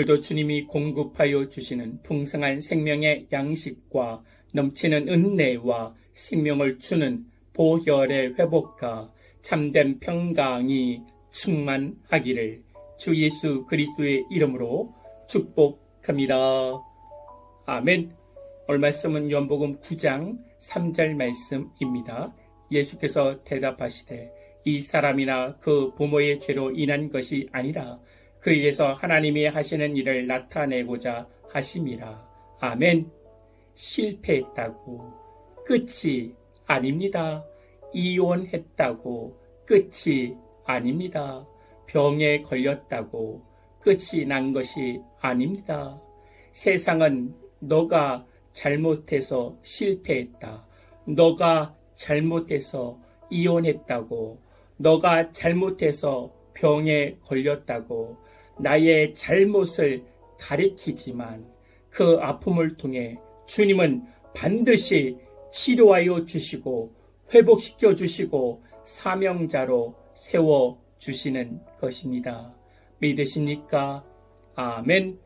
오늘도 주님이 공급하여 주시는 풍성한 생명의 양식과 넘치는 은혜와 생명을 주는 보혈의 회복과 참된 평강이 충만하기를 주 예수 그리스도의 이름으로 축복합니다. 아멘. 오늘 말씀은 연복음 9장 3절 말씀입니다. 예수께서 대답하시되 이 사람이나 그 부모의 죄로 인한 것이 아니라 그에게서 하나님이 하시는 일을 나타내고자 하심이라. 아멘. 실패했다고 끝이 아닙니다. 이혼했다고 끝이 아닙니다. 병에 걸렸다고 끝이 난 것이 아닙니다. 세상은 너가 잘못해서 실패했다. 너가 잘못해서 이혼했다고. 너가 잘못해서 병에 걸렸다고. 나의 잘못을 가리키지만 그 아픔을 통해 주님은 반드시 치료하여 주시고 회복시켜 주시고 사명자로 세워 주시는 것입니다. 믿으십니까? 아멘.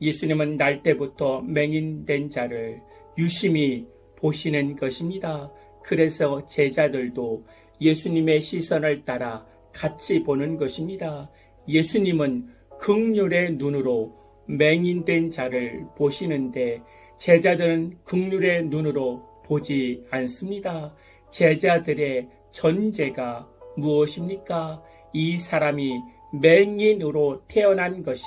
예수님은 날 때부터 맹인된 자를 유심히 보시는 것입니다. 그래서 제자들도 예수님의 시선을 따라 같이 보는 것입니다. 예수님은 극률의 눈으로 맹인된 자를 보시는데 제자들은 극률의 눈으로 보지 않습니다. 제자들의 전제가 무엇입니까? 이 사람이 맹인으로 태어난 것이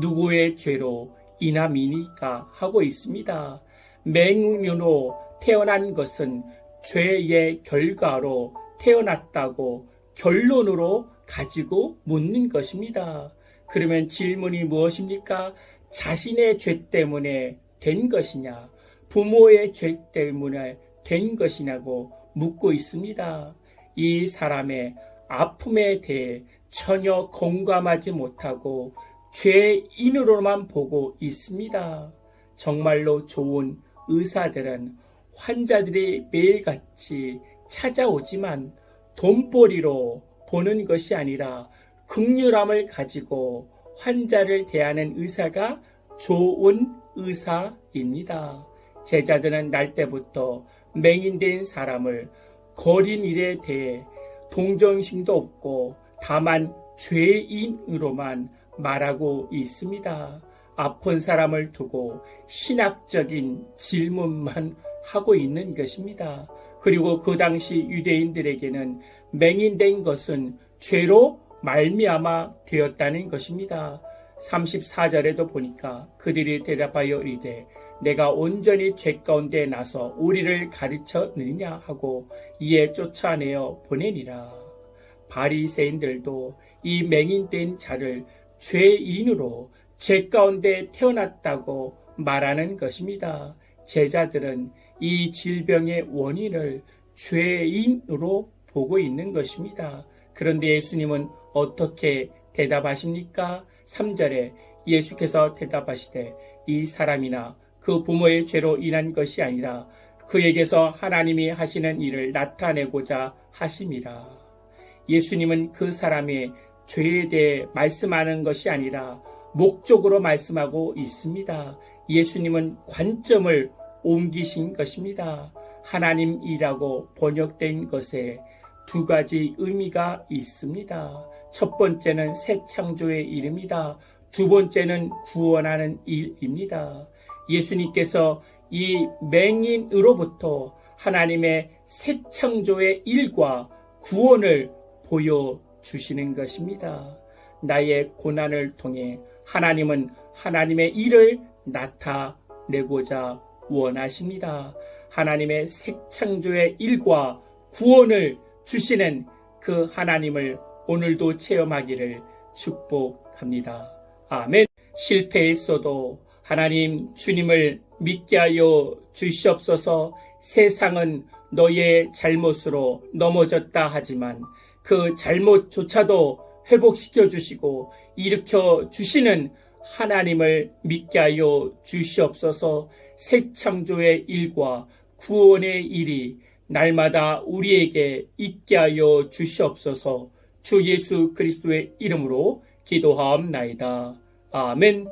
누구의 죄로 인함이니까 하고 있습니다. 맹인으로 태어난 것은 죄의 결과로 태어났다고 결론으로 가지고 묻는 것입니다. 그러면 질문이 무엇입니까? 자신의 죄 때문에 된 것이냐, 부모의 죄 때문에 된 것이냐고 묻고 있습니다. 이 사람의 아픔에 대해 전혀 공감하지 못하고 죄인으로만 보고 있습니다. 정말로 좋은 의사들은 환자들이 매일같이 찾아오지만 돈벌이로 보는 것이 아니라 극률함을 가지고 환자를 대하는 의사가 좋은 의사입니다. 제자들은 날 때부터 맹인된 사람을 거린 일에 대해 동정심도 없고 다만 죄인으로만 말하고 있습니다. 아픈 사람을 두고 신학적인 질문만 하고 있는 것입니다. 그리고 그 당시 유대인들에게는 맹인된 것은 죄로 말미암아 되었다는 것입니다. 34절에도 보니까 그들이 대답하여 이르되 내가 온전히 죄 가운데 나서 우리를 가르쳤느냐 하고 이에 쫓아내어 보내니라. 바리새인들도 이 맹인된 자를 죄인으로 죄 가운데 태어났다고 말하는 것입니다. 제자들은 이 질병의 원인을 죄인으로 보고 있는 것입니다. 그런데 예수님은 어떻게 대답하십니까? 3절에 예수께서 대답하시되 이 사람이나 그 부모의 죄로 인한 것이 아니라 그에게서 하나님이 하시는 일을 나타내고자 하심이라. 예수님은 그 사람의 죄에 대해 말씀하는 것이 아니라 목적으로 말씀하고 있습니다. 예수님은 관점을 옮기신 것입니다. 하나님이라고 번역된 것에 두 가지 의미가 있습니다. 첫 번째는 새 창조의 일입니다. 두 번째는 구원하는 일입니다. 예수님께서 이 맹인으로부터 하나님의 새 창조의 일과 구원을 보여주시는 것입니다. 나의 고난을 통해 하나님은 하나님의 일을 나타내고자 원하십니다. 하나님의 새 창조의 일과 구원을 주시는 그 하나님을 오늘도 체험하기를 축복합니다. 아멘. 실패했어도 하나님 주님을 믿게 하여 주시옵소서 세상은 너의 잘못으로 넘어졌다 하지만 그 잘못조차도 회복시켜 주시고 일으켜 주시는 하나님을 믿게 하여 주시옵소서 새 창조의 일과 구원의 일이 날마다 우리에게 있게 하여 주시옵소서 주 예수 그리스도의 이름으로 기도하옵나이다. 아멘.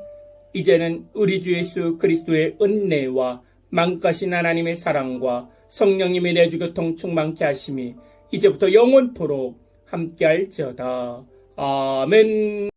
이제는 우리 주 예수 그리스도의 은혜와 망가신 하나님의 사랑과 성령님의 내주교통 충만케 하심이 이제부터 영원토록 함께할지어다. 아멘.